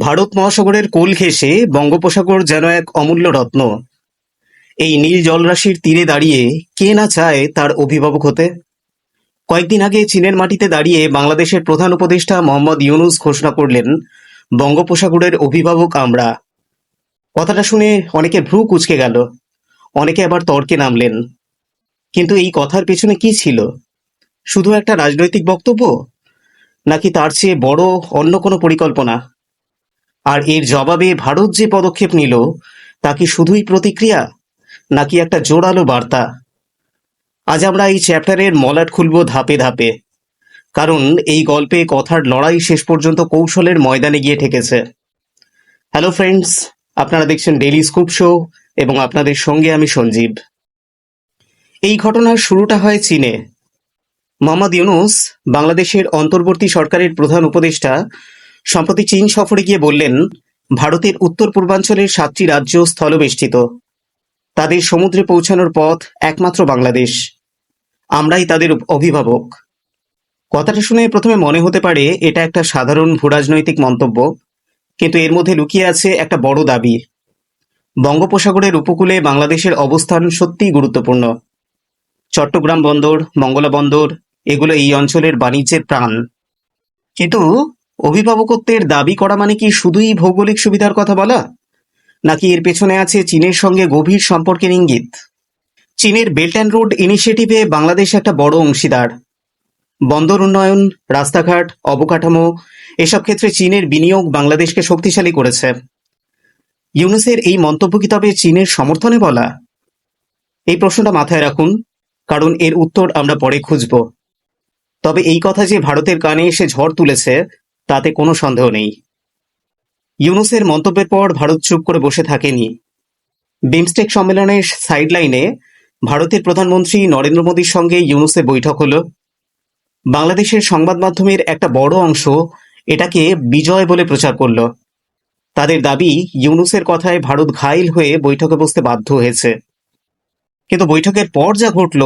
ভারত মহাসাগরের কোল ঘেঁষে বঙ্গোপসাগর যেন এক অমূল্য রত্ন। এই নীল জলরাশির তীরে দাঁড়িয়ে কে না চায় তার অভিভাবক হতে? কয়েকদিন আগে চীনের মাটিতে দাঁড়িয়ে বাংলাদেশের প্রধান উপদেষ্টা মোহাম্মদ ইউনুস ঘোষণা করলেন, বঙ্গোপসাগরের অভিভাবক আমরা। কথাটা শুনে অনেকে ভ্রু কুচকে গেল, অনেকে আবার তর্কে নামলেন। কিন্তু এই কথার পেছনে কি ছিল? শুধু একটা রাজনৈতিক বক্তব্য? নাকি তার চেয়ে বড় অন্য কোনো পরিকল্পনা? আর এর জবাবে ভারত যে পদক্ষেপ নিল, তা কি শুধুই প্রতিক্রিয়া, নাকি একটা জোরালো বার্তা? আজ আমরা এই চ্যাপ্টারের মলাট খুলব ধাপে ধাপে, কারণ এই গল্পে কথার লড়াই শেষ পর্যন্ত কৌশলের ময়দানে গিয়ে ঠেকেছে। হ্যালো ফ্রেন্ডস আপনারা দেখছেন ডেইলি স্কুপ শো এবং আপনাদের সঙ্গে আমি সঞ্জীব। এই ঘটনার শুরুটা হয় চীনে। মোহাম্মদ ইউনুস, বাংলাদেশের অন্তর্বর্তী সরকারের প্রধান উপদেষ্টা সম্প্রতি চীন সফরে গিয়ে বললেন, ভারতের উত্তর পূর্বাঞ্চলের সাতটি রাজ্য স্থলবেষ্টিত। তাদের সমুদ্রে পৌঁছানোর পথ একমাত্র বাংলাদেশ। আমরাই তাদের অভিভাবক। কথাটা শুনে প্রথমে মনে হতে পারে এটা একটা সাধারণ ভূরাজনৈতিক মন্তব্য, কিন্তু এর মধ্যে লুকিয়ে আছে একটা বড় দাবি। বঙ্গোপসাগরের উপকূলে বাংলাদেশের অবস্থান সত্যিই গুরুত্বপূর্ণ। চট্টগ্রাম বন্দর, মঙ্গলা বন্দর, এগুলো এই অঞ্চলের বাণিজ্যের প্রাণ। কিন্তু অভিভাবকত্বের দাবি করা মানে কি শুধুই ভৌগোলিক সুবিধার কথা বলা? নাকি এর পেছনে আছে চীনের সঙ্গে গভীর সম্পর্কের ইঙ্গিত? চীনের বেল্ট অ্যান্ড রোড ইনিশিয়েটিভে বাংলাদেশ একটা বড় অংশীদার। বন্দর উন্নয়ন, রাস্তাঘাট, অবকাঠামো, এসব ক্ষেত্রে চীনের বিনিয়োগ বাংলাদেশকে শক্তিশালী করেছে। ইউনুসের এই মন্তব্য কি তবে চীনের সমর্থনে বলা? এই প্রশ্নটা মাথায় রাখুন, কারণ এর উত্তর আমরা পরে খুঁজব। তবে এই কথা যে ভারতের কানে এসে ঝড় তুলেছে তাতে কোনো সন্দেহ নেই। ইউনুসের মন্তব্যের পর ভারত চুপ করে বসে থাকেনি। বিমস্টেক সম্মেলনের সাইডলাইনে ভারতের প্রধানমন্ত্রী নরেন্দ্র মোদীর সঙ্গে ইউনুসের বৈঠক হলো। বাংলাদেশের সংবাদ মাধ্যমের একটা বড় অংশ এটাকে বিজয় বলে প্রচার করল। তাদের দাবি, ইউনুসের কথায় ভারত ঘাইল হয়ে বৈঠকে বসতে বাধ্য হয়েছে। কিন্তু বৈঠকের পর যা ঘটল,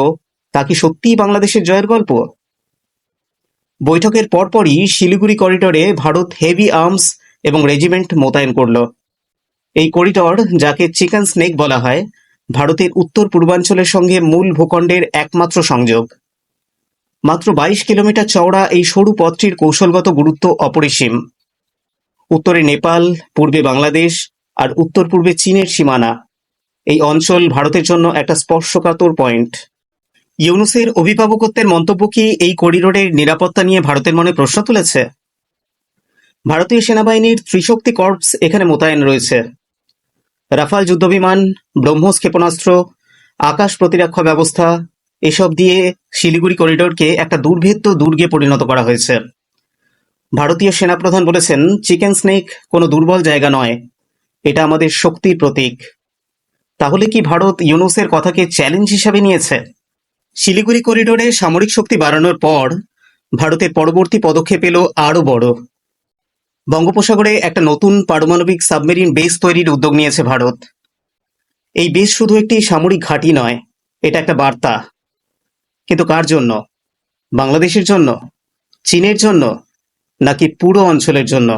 তা কি সত্যিই বাংলাদেশের জয়ের গল্প? বৈঠকের পরপরই শিলিগুড়ি করিডোরে ভারত হেভি আর্মস এবং রেজিমেন্ট মোতায়েন করল। এই করিডর, যাকে চিকেন স্নেক বলা হয়, ভারতের উত্তর পূর্বাঞ্চলের সঙ্গে মূল ভূখণ্ডের একমাত্র সংযোগ। মাত্র বাইশ কিলোমিটার চওড়া এই সরু পথটির কৌশলগত গুরুত্ব অপরিসীম। উত্তরে নেপাল, পূর্বে বাংলাদেশ আর উত্তর পূর্বে চীনের সীমানা। এই অঞ্চল ভারতের জন্য একটা স্পর্শকাতর পয়েন্ট। ইউনুসের অভিভাবকত্বের মন্তব্য কি এই করিডোরের নিরাপত্তা নিয়ে ভারতের মনে প্রশ্ন তুলেছে? ভারতীয় সেনাবাহিনীর ত্রিশক্তি কর্পস এখানে মোতায়েন রয়েছে। রাফাল যুদ্ধবিমান, ব্রহ্মস ক্ষেপণাস্ত্র, আকাশ প্রতিরক্ষা ব্যবস্থা, এসব দিয়ে শিলিগুড়ি করিডোরকে একটা দুর্ভেদ্য দুর্গে পরিণত করা হয়েছে। ভারতীয় সেনাপ্রধান বলেছেন, চিকেন স্নেক কোনো দুর্বল জায়গা নয়। এটা আমাদের শক্তির প্রতীক। তাহলে কি ভারত ইউনুসের কথাকে চ্যালেঞ্জ হিসাবে নিয়েছে? শিলিগুড়ি করিডোরে সামরিক শক্তি বাড়ানোর পর ভারতের পরবর্তী পদক্ষেপ এলো আরও বড়। বঙ্গোপসাগরে একটা নতুন পারমাণবিক সাবমেরিন বেস তৈরির উদ্যোগ নিয়েছে ভারত। এই বেস শুধু একটি সামরিক ঘাঁটি নয়, এটা একটা বার্তা। কিন্তু কার জন্য? বাংলাদেশের জন্য? চীনের জন্য? নাকি পুরো অঞ্চলের জন্য?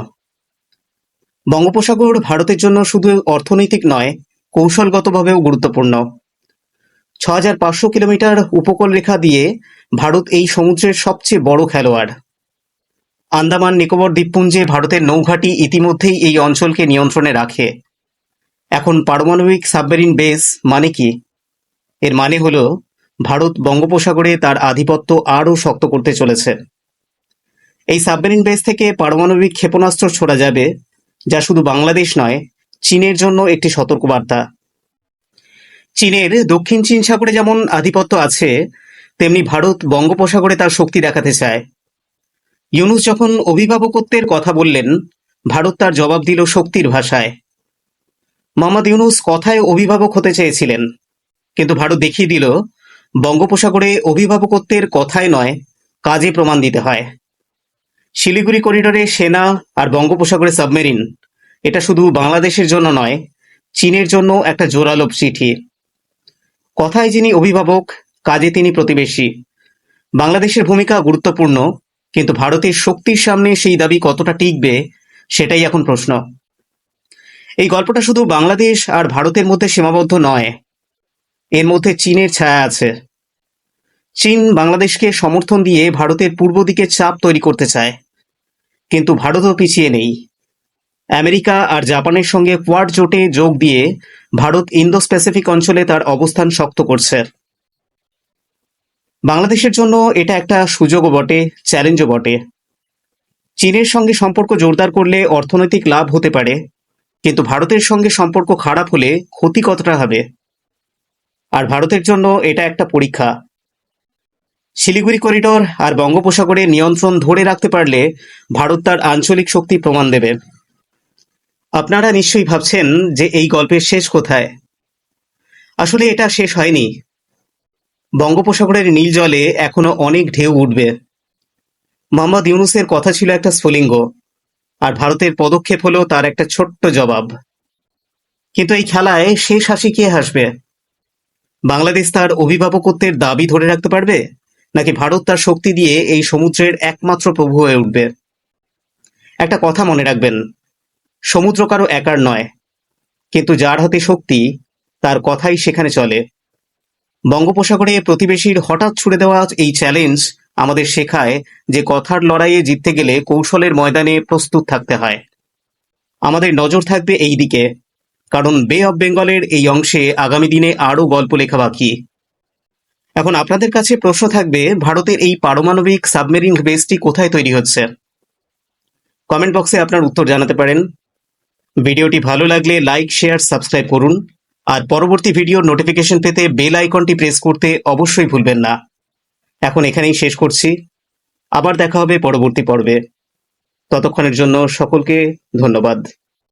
বঙ্গোপসাগর ভারতের জন্য শুধু অর্থনৈতিক নয়, কৌশলগতভাবেও গুরুত্বপূর্ণ। ছ হাজার পাঁচশো কিলোমিটার উপকূল রেখা দিয়ে ভারত এই সমুদ্রের সবচেয়ে বড় খেলোয়াড়। আন্দামান, নিকোবর দ্বীপপুঞ্জে ভারতের নৌঘাঁটি ইতিমধ্যেই এই অঞ্চলকে নিয়ন্ত্রণে রাখে। এখন পারমাণবিক সাবমেরিন বেস মানে কি? এর মানে হল, ভারত বঙ্গোপসাগরে তার আধিপত্য আরও শক্ত করতে চলেছে। এই সাবমেরিন বেস থেকে পারমাণবিক ক্ষেপণাস্ত্র ছোড়া যাবে, যা শুধু বাংলাদেশ নয়, চীনের জন্য একটি সতর্কবার্তা। চীনের দক্ষিণ চীন সাগরে যেমন আধিপত্য আছে, তেমনি ভারত বঙ্গোপসাগরে তার শক্তি দেখাতে চায়। ইউনুস যখন অভিভাবকত্বের কথা বললেন, ভারত তার জবাব দিল শক্তির ভাষায়। মোহাম্মদ ইউনুস কথায় অভিভাবক হতে চেয়েছিলেন, কিন্তু ভারত দেখিয়ে দিল, বঙ্গোপসাগরে অভিভাবকত্বের কথায় নয়, কাজে প্রমাণ দিতে হয়। শিলিগুড়ি করিডোরে সেনা আর বঙ্গোপসাগরে সাবমেরিন, এটা শুধু বাংলাদেশের জন্য নয়, চীনের জন্য একটা জোরালো চিঠি। কথায় যিনি অভিভাবক, কাজে তিনি প্রতিবেশী। বাংলাদেশের ভূমিকা গুরুত্বপূর্ণ, কিন্তু ভারতের শক্তির সামনে সেই দাবি কতটা টিকবে, সেটাই এখন প্রশ্ন। এই গল্পটা শুধু বাংলাদেশ আর ভারতের মধ্যে সীমাবদ্ধ নয়, এর মধ্যে চীনের ছায়া আছে। চীন বাংলাদেশকে সমর্থন দিয়ে ভারতের পূর্ব দিকে চাপ তৈরি করতে চায়, কিন্তু ভারতও পিছিয়ে নেই। আমেরিকা আর জাপানের সঙ্গে কোয়াড জোটে যোগ দিয়ে ভারত ইন্দো স্পেসিফিক অঞ্চলে তার অবস্থান শক্ত করছে। বাংলাদেশের জন্য এটা একটা সুযোগও বটে চ্যালেঞ্জও বটে। চীনের সঙ্গে সম্পর্ক জোরদার করলে অর্থনৈতিক লাভ হতে পারে, কিন্তু ভারতের সঙ্গে সম্পর্ক খারাপ হলে ক্ষতি কতটা হবে? আর ভারতের জন্য এটা একটা পরীক্ষা। শিলিগুড়ি করিডোর আর বঙ্গোপসাগরে নিয়ন্ত্রণ ধরে রাখতে পারলে ভারত তার আঞ্চলিক শক্তি প্রমাণ দেবে। আপনারা নিশ্চয়ই ভাবছেন যে এই গল্পের শেষ কোথায়? আসলে এটা শেষ হয়নি। বঙ্গোপসাগরের নীল জলে এখনও অনেক ঢেউ উঠবে। মোহাম্মদ ইউনুসের কথা ছিল একটা স্ফুলিঙ্গ, আর ভারতের পদক্ষেপ হলো তার একটা ছোট্ট জবাব। কিন্তু এই খেলায় শেষ হাসি কে হাসবে? বাংলাদেশ তার অভিভাবকত্বের দাবি ধরে রাখতে পারবে? নাকি ভারত তার শক্তি দিয়ে এই সমুদ্রের একমাত্র প্রভু হয়ে উঠবে? একটা কথা মনে রাখবেন সমুদ্র কারও একার নয়, কিন্তু যার হাতে শক্তি, তার কথাই সেখানে চলে। বঙ্গোপসাগরে প্রতিবেশীর হঠাৎ ছুড়ে দেওয়া এই চ্যালেঞ্জ আমাদের শেখায় যে কথার লড়াইয়ে জিততে গেলে কৌশলের ময়দানে প্রস্তুত থাকতে হয়। আমাদের নজর থাকবে এই দিকে, কারণ বে অব বেঙ্গলের এই অংশে আগামী দিনে আরও গল্প লেখা বাকি। এখন আপনাদের কাছে প্রশ্ন থাকবে, ভারতের এই পারমাণবিক সাবমেরিন বেসটি কোথায় তৈরি হচ্ছে? কমেন্ট বক্সে আপনার উত্তর জানাতে পারেন। ভিডিওটি ভালো লাগলে লাইক শেয়ার সাবস্ক্রাইব করুন। আর পরবর্তী ভিডিওর নোটিফিকেশন পেতে বেল আইকনটি প্রেস করতে অবশ্যই ভুলবেন না। এখন এখানেই শেষ করছি। আবার দেখা হবে পরবর্তী পর্বে। ততক্ষণের জন্য সকলকে ধন্যবাদ।